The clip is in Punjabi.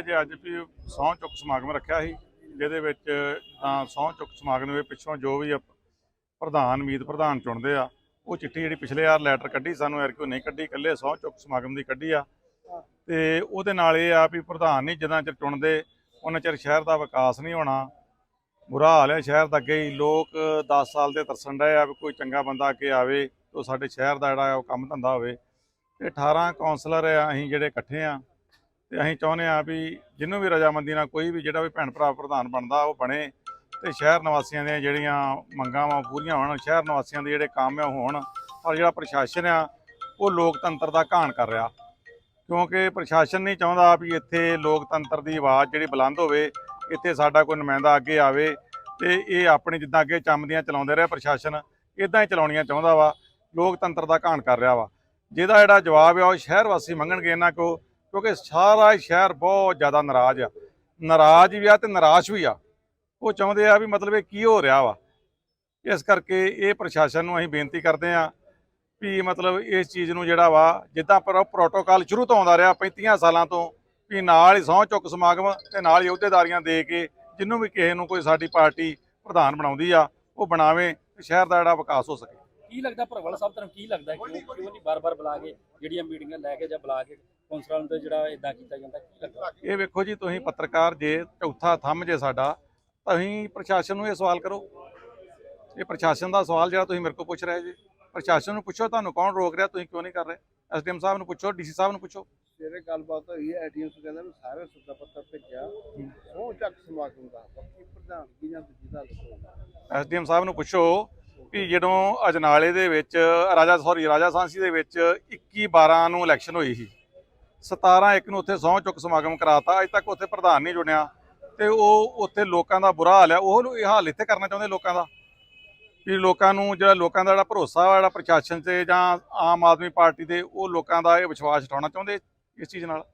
ਜੇ ਅੱਜ ਵੀ ਸਹੁੰ ਚੁੱਕ ਸਮਾਗਮ ਰੱਖਿਆ ਸੀ, ਜਿਹਦੇ ਵਿੱਚ, ਤਾਂ ਸਹੁੰ ਚੁੱਕ ਸਮਾਗਮ ਦੇ ਪਿੱਛੋਂ ਜੋ ਵੀ ਆ ਪ੍ਰਧਾਨ, ਮੀਤ ਪ੍ਰਧਾਨ ਚੁਣਦੇ ਆ, ਉਹ ਚਿੱਠੀ ਜਿਹੜੀ ਪਿਛਲੇ ਯਾਰ ਲੈਟਰ ਕੱਢੀ ਸਾਨੂੰ ਯਾਰ ਕਿਉਂ ਨਹੀਂ ਕੱਢੀ, ਇਕੱਲੇ ਸਹੁੰ ਚੁੱਕ ਸਮਾਗਮ ਦੀ ਕੱਢੀ ਆ। ਤੇ ਉਹਦੇ ਨਾਲ ਇਹ ਆ ਵੀ ਪ੍ਰਧਾਨ ਨਹੀਂ ਜਿੰਨਾ ਚਿਰ ਚੁਣਦੇ ਉਹਨਾਂ ਚਿਰ ਸ਼ਹਿਰ ਦਾ ਵਿਕਾਸ ਨਹੀਂ ਹੋਣਾ। ਬੁਰਾ ਹਾਲ ਹੈ ਸ਼ਹਿਰ ਦਾ ਅੱਗੇ ਹੀ, ਲੋਕ 10 ਸਾਲ ਦੇ ਤਰਸਣ ਰਹੇ ਆ ਵੀ ਕੋਈ ਚੰਗਾ ਬੰਦਾ ਅੱਗੇ ਆਵੇ ਉਹ ਸਾਡੇ ਸ਼ਹਿਰ ਦਾ ਜਿਹੜਾ ਉਹ ਕੰਮ ਧੰਦਾ ਹੋਵੇ। ਤੇ 18 ਕਾਉਂਸਲਰ ਆ, ਅਸੀਂ ਜਿਹੜੇ ਇਕੱਠੇ ਆ ਤੇ ਅਸੀਂ ਚਾਹੁੰਦੇ ਆ ਵੀ ਜਿਹਨੂੰ ਵੀ ਰਜਾਮੰਦੀ ਨਾਲ ਕੋਈ ਵੀ ਜਿਹੜਾ ਵੀ ਭੈਣ ਭਰਾ ਪ੍ਰਧਾਨ ਬਣਦਾ, ਉਹ ਬਣੇ ਤੇ ਸ਼ਹਿਰ ਨਿਵਾਸੀਆਂ ਦੀਆਂ ਜਿਹੜੀਆਂ ਮੰਗਾਂ ਵਾ ਪੂਰੀਆਂ ਹੋਣ, ਸ਼ਹਿਰ ਨਿਵਾਸੀਆਂ ਦੇ ਜਿਹੜੇ ਕੰਮ ਆ ਉਹ ਹੋਣ ਪਰ ਜਿਹੜਾ ਪ੍ਰਸ਼ਾਸਨ ਆ, ਉਹ ਲੋਕਤੰਤਰ ਦਾ ਘਾਣ ਕਰ ਰਿਹਾ। ਕਿਉਂਕਿ ਪ੍ਰਸ਼ਾਸਨ ਨਹੀਂ ਚਾਹੁੰਦਾ ਵੀ ਇੱਥੇ ਲੋਕਤੰਤਰ ਦੀ ਆਵਾਜ਼ ਜਿਹੜੀ ਬੁਲੰਦ ਹੋਵੇ, ਇੱਥੇ ਸਾਡਾ ਕੋਈ ਨੁਮਾਇੰਦਾ ਅੱਗੇ ਆਵੇ ਤੇ ਇਹ ਆਪਣੀ ਜਿੱਦਾਂ ਅੱਗੇ ਚੰਮਦੀਆਂ ਚਲਾਉਂਦੇ ਰਹੇ ਪ੍ਰਸ਼ਾਸਨ ਇਦਾਂ ਹੀ ਚਲਾਉਣੀਆਂ ਚਾਹੁੰਦਾ ਵਾ, ਲੋਕਤੰਤਰ ਦਾ ਘਾਣ ਕਰ ਰਿਹਾ ਵਾ। ਜਿਹਦਾ ਜਿਹੜਾ ਜਵਾਬ ਆ ਉਹ ਸ਼ਹਿਰ ਵਾਸੀ ਮੰਗਣਗੇ ਇਹਨਾਂ ਕੋ ਕਿਉਂਕਿ ਸਾਰਾ ਸ਼ਹਿਰ ਬਹੁਤ ਜ਼ਿਆਦਾ ਨਾਰਾਜ਼ ਆ। ਨਾਰਾਜ਼ ਵੀ ਆ ਤੇ ਨਿਰਾਸ਼ ਵੀ ਆ। ਉਹ ਚਾਹੁੰਦੇ ਆ ਵੀ ਮਤਲਬ ਇਹ ਕੀ ਹੋ ਰਿਹਾ ਵਾ। ਇਸ ਕਰਕੇ ਇਹ ਪ੍ਰਸ਼ਾਸਨ ਨੂੰ ਅਸੀਂ ਬੇਨਤੀ ਕਰਦੇ ਆ ਵੀ ਮਤਲਬ ਇਸ ਚੀਜ਼ ਨੂੰ ਜਿਹੜਾ ਵਾ, ਜਿੱਦਾਂ ਪਰ ਪ੍ਰੋਟੋਕਾਲ ਸ਼ੁਰੂ ਤੋਂ ਆਉਂਦਾ ਰਿਹਾ 35 ਸਾਲਾਂ ਤੋਂ, ਵੀ ਨਾਲ ਹੀ ਸਹੁੰ ਚੁੱਕ ਸਮਾਗਮ ਤੇ ਨਾਲ ਹੀ ਅਹੁਦੇਦਾਰੀਆਂ ਦੇ ਕੇ ਜਿਹਨੂੰ ਵੀ ਕਿਸੇ ਨੂੰ ਕੋਈ ਸਾਡੀ ਪਾਰਟੀ ਪ੍ਰਧਾਨ ਬਣਾਉਂਦੀ ਆ, ਉਹ ਬਣਾਵੇ ਤੇ ਸ਼ਹਿਰ ਦਾ ਜਿਹੜਾ ਵਿਕਾਸ ਹੋ ਸਕੇ। ਕੀ ਲੱਗਦਾ ਭਰਵਲ ਸਾਹਿਬ ਤੁਹਾਨੂੰ ਕੀ ਲੱਗਦਾ ਕਿਉਂ ਕਿਉਂ ਨਹੀਂ ਬਾਰ-ਬਾਰ ਬੁਲਾ ਕੇ ਜਿਹੜੀਆਂ ਮੀਟਿੰਗਾਂ ਲੈ ਕੇ ਜਾਂ ਬੁਲਾ ਕੇ ਕੌਂਸਲਰਾਂ ਨੂੰ ਤੇ ਜਿਹੜਾ ਇਦਾਂ ਕੀਤਾ ਜਾਂਦਾ ਕੀ ਲੱਗਦਾ? ਇਹ ਵੇਖੋ ਜੀ ਤੁਸੀਂ ਪੱਤਰਕਾਰ ਜੇ ਚੌਥਾ ਥੰਮ ਜੇ ਸਾਡਾ ਤੁਸੀਂ ਪ੍ਰਸ਼ਾਸਨ ਨੂੰ ਇਹ ਸਵਾਲ ਕਰੋ। ਇਹ ਪ੍ਰਸ਼ਾਸਨ ਦਾ ਸਵਾਲ ਜਿਹੜਾ ਤੁਸੀਂ ਮੇਰੇ ਕੋਲ ਪੁੱਛ ਰਹੇ ਜੀ। ਪ੍ਰਸ਼ਾਸਨ ਨੂੰ ਪੁੱਛੋ ਤੁਹਾਨੂੰ ਕੌਣ ਰੋਕ ਰਿਹਾ ਤੁਸੀਂ ਕਿਉਂ ਨਹੀਂ ਕਰ ਰਹੇ? ਐਸਡੀਐਮ ਸਾਹਿਬ ਨੂੰ ਪੁੱਛੋ ਡੀਸੀ ਸਾਹਿਬ ਨੂੰ ਪੁੱਛੋ। ਸਵੇਰੇ ਗੱਲਬਾਤ ਹੋਈ ਹੈ ਐਡੀਐਮ ਕਹਿੰਦਾ ਵੀ ਸਾਰੇ ਸੱਦਾ ਪੱਤਰ ਭੇਜਿਆ। ਉਹ ਚੱਕ ਸਮਾਗਮ ਦਾ ਬਾਕੀ ਪ੍ਰਧਾਨਗੀ ਜਾਂ ਦੂਜੀ ਦਾ ਐਸਡੀਐਮ ਸਾਹਿਬ ਨੂੰ ਪੁੱਛੋ ਵੀ ਜਦੋਂ ਅਜਨਾਲੇ ਦੇ ਵਿੱਚ, ਰਾਜਾ ਸੌਰੀ ਰਾਜਾ ਸਾਂਸੀ ਦੇ ਵਿੱਚ 21 12 ਨੂੰ ਇਲੈਕਸ਼ਨ ਹੋਈ ਸੀ 17 ਇੱਕ ਨੂੰ ਉੱਥੇ ਸਹੁੰ ਚੁੱਕ ਸਮਾਗਮ ਕਰਾਤਾ, ਅਜੇ ਤੱਕ ਉੱਥੇ ਪ੍ਰਧਾਨ ਨਹੀਂ ਜੁੜਿਆ ਤੇ ਉਹ ਉੱਥੇ ਲੋਕਾਂ ਦਾ ਬੁਰਾ ਹਾਲ ਹੈ। ਉਹ ਇਹ ਹਾਲ ਇੱਥੇ ਕਰਨਾ ਚਾਹੁੰਦੇ ਲੋਕਾਂ ਦਾ ਵੀ ਲੋਕਾਂ ਨੂੰ ਜਿਹੜਾ ਲੋਕਾਂ ਦਾ ਜਿਹੜਾ ਭਰੋਸਾ ਵਾ, ਜਿਹੜਾ ਪ੍ਰਸ਼ਾਸਨ ਤੇ ਜਾਂ ਆਮ ਆਦਮੀ ਪਾਰਟੀ ਦੇ ਉਹ ਲੋਕਾਂ ਦਾ ਇਹ ਵਿਸ਼ਵਾਸ ਉਠਾਉਣਾ ਚਾਹੁੰਦੇ ਇਸ ਚੀਜ਼ ਨਾਲ?